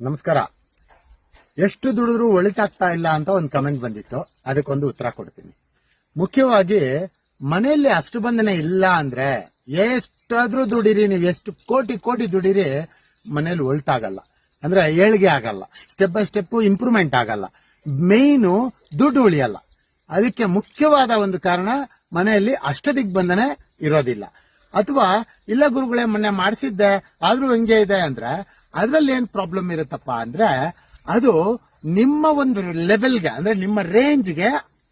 ನಮಸ್ಕಾರ. ಎಷ್ಟು ದುಡಿದ್ರು ಒಳಿತಾಗ್ತಾ ಇಲ್ಲ ಅಂತ ಒಂದು ಕಮೆಂಟ್ ಬಂದಿತ್ತು. ಅದಕ್ಕೊಂದು ಉತ್ತರ ಕೊಡ್ತೀನಿ. ಮುಖ್ಯವಾಗಿ, ಮನೆಯಲ್ಲಿ ಅಷ್ಟು ಬಂಧನ ಇಲ್ಲ ಅಂದ್ರೆ ಎಷ್ಟಾದ್ರೂ ದುಡಿರಿ, ನೀವು ಎಷ್ಟು ಕೋಟಿ ಕೋಟಿ ದುಡಿರಿ ಮನೇಲಿ ಒಳಿತಾಗಲ್ಲ. ಅಂದ್ರೆ ಏಳಿಗೆ ಆಗಲ್ಲ. ಸ್ಟೆಪ್ ಬೈ ಸ್ಟೆಪ್ ಇಂಪ್ರೂವ್ಮೆಂಟ್ ಆಗಲ್ಲ. ಮೇಯ್ನು ದುಡ್ಡು ಉಳಿಯಲ್ಲ. ಅದಕ್ಕೆ ಮುಖ್ಯವಾದ ಒಂದು ಕಾರಣ, ಮನೆಯಲ್ಲಿ ಅಷ್ಟದಿಗ್ಬಂಧನ ಇರೋದಿಲ್ಲ. ಅಥವಾ, ಇಲ್ಲ ಗುರುಗಳೇ ಮೊನ್ನೆ ಮಾಡಿಸಿದ್ದೆ, ಆದ್ರೂ ಹೆಂಗೆ ಇದೆ ಅಂದ್ರೆ ಅದ್ರಲ್ಲಿ ಏನ್ ಪ್ರಾಬ್ಲಮ್ ಇರುತ್ತಪ್ಪ ಅಂದ್ರೆ ಅದು ನಿಮ್ಮ ಒಂದು ಲೆವೆಲ್ಗೆ ಅಂದ್ರೆ ನಿಮ್ಮ ರೇಂಜ್ಗೆ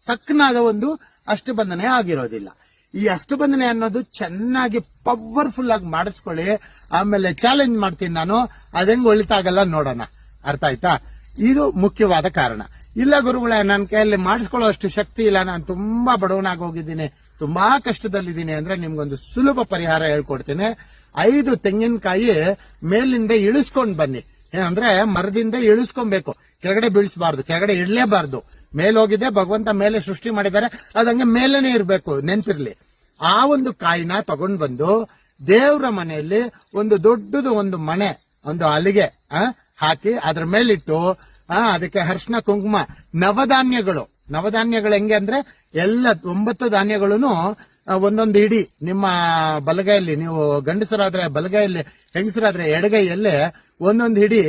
ತಕ್ಕನಾದ ಒಂದು ಅಷ್ಟಬಂಧನೆ ಆಗಿರೋದಿಲ್ಲ. ಈ ಅಷ್ಟಬಂಧನೆ ಅನ್ನೋದು ಚೆನ್ನಾಗಿ ಪವರ್ಫುಲ್ ಆಗಿ ಮಾಡಿಸ್ಕೊಳ್ಳಿ, ಆಮೇಲೆ ಚಾಲೆಂಜ್ ಮಾಡ್ತೀನಿ ನಾನು ಅದೆಂಗ್ ಒಳಿತಾಗಲ್ಲ ನೋಡೋಣ. ಅರ್ಥ ಆಯ್ತಾ? ಇದು ಮುಖ್ಯವಾದ ಕಾರಣ. ಇಲ್ಲ ಗುರುಗಳೇ ನನ್ನ ಕೈಯಲ್ಲಿ ಮಾಡಿಸ್ಕೊಳ್ಳೋ ಅಷ್ಟು ಶಕ್ತಿ ಇಲ್ಲ. ನಾನು ತುಂಬಾ ಬಡವನಾಗಿ ಹೋಗಿದ್ದೀನಿ ತುಂಬಾ ಕಷ್ಟದಲ್ಲಿದ್ದೀನಿ ಅಂದ್ರೆ ನಿಮ್ಗೊಂದು ಸುಲಭ ಪರಿಹಾರ ಹೇಳ್ಕೊಡ್ತೀನಿ. ಐದು ತೆಂಗಿನಕಾಯಿ ಮೇಲಿಂದ ಇಳಿಸ್ಕೊಂಡ್ ಬನ್ನಿ. ಏನಂದ್ರೆ ಮರದಿಂದ ಇಳಿಸ್ಕೊಬೇಕು. ಕೆಳಗಡೆ ಬೀಳಿಸಬಾರ್ದು, ಕೆಳಗಡೆ ಇಳಲೇಬಾರ್ದು. ಮೇಲೆ ಹೋಗಿದೆ ಭಗವಂತ ಮೇಲೆ ಸೃಷ್ಟಿ ಮಾಡಿದ್ದಾರೆ. ಅದಂಗೆ ಮೇಲೇನೆ ಇರಬೇಕು, ನೆನ್ಪಿರ್ಲಿ. ಆ ಒಂದು ಕಾಯಿನ ತಗೊಂಡ್ ಬಂದು ದೇವ್ರ ಮನೆಯಲ್ಲಿ ಒಂದು ದೊಡ್ಡದು ಒಂದು ಮನೆ ಒಂದು ಅಲಿಗೆ ಹಾಕಿ ಅದ್ರ ಮೇಲಿಟ್ಟು ಆ, ಅದಕ್ಕೆ ಹರ್ಷಣ ಕುಂಕುಮ ನವಧಾನ್ಯಗಳು. ನವಧಾನ್ಯಗಳು ಹೆಂಗೆ ಅಂದ್ರೆ ಎಲ್ಲ ಒಂಬತ್ತು ಧಾನ್ಯಗಳನ್ನು ಒಂದೊಂದು ಹಿಡಿ ನಿಮ್ಮ ಬಲಗೈಯಲ್ಲಿ ನೀವು ಗಂಡಸರಾದ್ರೆ ಬಲಗೈಯಲ್ಲಿ ಹೆಂಗಸರಾದ್ರೆ ಎಡಗೈಯಲ್ಲಿ ಒಂದೊಂದು ಹಿಡಿ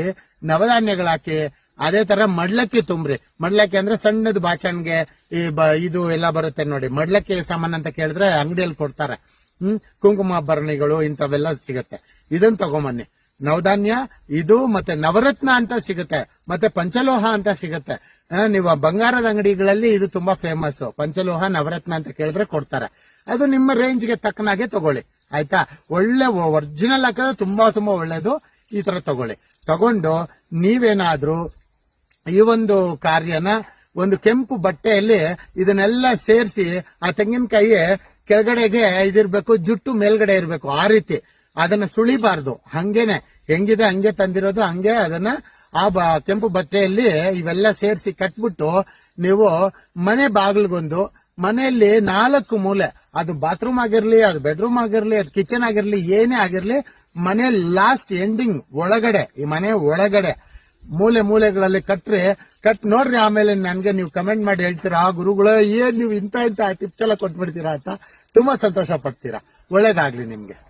ನವಧಾನ್ಯಗಳು ಹಾಕಿ ಅದೇ ತರ ಮಡ್ಲಕ್ಕಿ ತುಂಬ್ರಿ. ಮಡ್ಲಕ್ಕಿ ಅಂದ್ರೆ ಸಣ್ಣದ ಬಾಚಣ್ಗೆ ಈ ಇದು ಎಲ್ಲ ಬರುತ್ತೆ ನೋಡಿ. ಮಡ್ಲಕ್ಕಿ ಸಾಮಾನ್ ಅಂತ ಕೇಳಿದ್ರೆ ಅಂಗಡಿಯಲ್ಲಿ ಕೊಡ್ತಾರೆ. ಹ್ಮ್ ಕುಂಕುಮ ಭರಣಿಗಳು ಇಂಥವೆಲ್ಲ ಸಿಗತ್ತೆ. ಇದನ್ನ ತಗೊಂಬನ್ನಿ. ನವಧಾನ್ಯ ಇದು ಮತ್ತೆ ನವರತ್ನ ಅಂತ ಸಿಗುತ್ತೆ, ಮತ್ತೆ ಪಂಚಲೋಹ ಅಂತ ಸಿಗುತ್ತೆ. ನೀವು ಬಂಗಾರದ ಅಂಗಡಿಗಳಲ್ಲಿ ಇದು ತುಂಬಾ ಫೇಮಸ್ ಪಂಚಲೋಹ, ನವರತ್ನ ಅಂತ ಕೇಳಿದ್ರೆ ಕೊಡ್ತಾರೆ. ಅದು ನಿಮ್ಮ ರೇಂಜ್ಗೆ ತಕ್ಕನಾಗೆ ತಗೊಳ್ಳಿ. ಆಯ್ತಾ? ಒಳ್ಳೆ ಒರಿಜಿನಲ್ ಹಾಕಿದ್ರೆ ತುಂಬಾ ತುಂಬಾ ಒಳ್ಳೇದು. ಈ ತರ ತಗೊಳ್ಳಿ. ತಗೊಂಡು ನೀವೇನಾದ್ರೂ ಈ ಒಂದು ಕಾರ್ಯನ ಒಂದು ಕೆಂಪು ಬಟ್ಟೆಯಲ್ಲಿ ಇದನ್ನೆಲ್ಲ ಸೇರಿಸಿ ಆ ತೆಂಗಿನಕಾಯಿ ಕೆಳಗಡೆಗೆ ಇದಿರ್ಬೇಕು, ಜುಟ್ಟು ಮೇಲ್ಗಡೆ ಇರಬೇಕು, ಆ ರೀತಿ. ಅದನ್ನ ಸುಳಿಬಾರ್ದು. ಹಂಗೇನೆ, ಹೆಂಗಿದೆ, ಹಂಗೆ ತಂದಿರೋದು, ಹಂಗೆ ಅದನ್ನ ಆ ಕೆಂಪು ಬಟ್ಟೆಯಲ್ಲಿ ಇವೆಲ್ಲ ಸೇರಿಸಿ ಕಟ್ಬಿಟ್ಟು ನೀವು ಮನೆ ಬಾಗಿಲ್ಗೊಂದು, ಮನೆಯಲ್ಲಿ ನಾಲ್ಕು ಮೂಲೆ, ಅದು ಬಾತ್ರೂಮ್ ಆಗಿರ್ಲಿ, ಅದು ಬೆಡ್ರೂಮ್ ಆಗಿರ್ಲಿ, ಅದು ಕಿಚನ್ ಆಗಿರ್ಲಿ, ಏನೇ ಆಗಿರ್ಲಿ, ಮನೆ ಲಾಸ್ಟ್ ಎಂಡಿಂಗ್ ಒಳಗಡೆ, ಈ ಮನೆ ಒಳಗಡೆ ಮೂಲೆ ಮೂಲೆಗಳಲ್ಲಿ ಕಟ್ರಿ, ಕಟ್ ನೋಡ್ರಿ ಆಮೇಲೆ ನನ್ಗೆ ನೀವು ಕಮೆಂಟ್ ಮಾಡಿ ಹೇಳ್ತೀರಾ ಆ ಗುರುಗಳು, ಏನ್ ನೀವು ಇಂತ ಇಂತ ಟಿಪ್ಸ್ ಎಲ್ಲ ಕೊಟ್ಬಿಡ್ತೀರಾ ಅಂತ ತುಂಬಾ ಸಂತೋಷ ಪಡ್ತೀರಾ. ಒಳ್ಳೇದಾಗ್ಲಿ ನಿಮ್ಗೆ.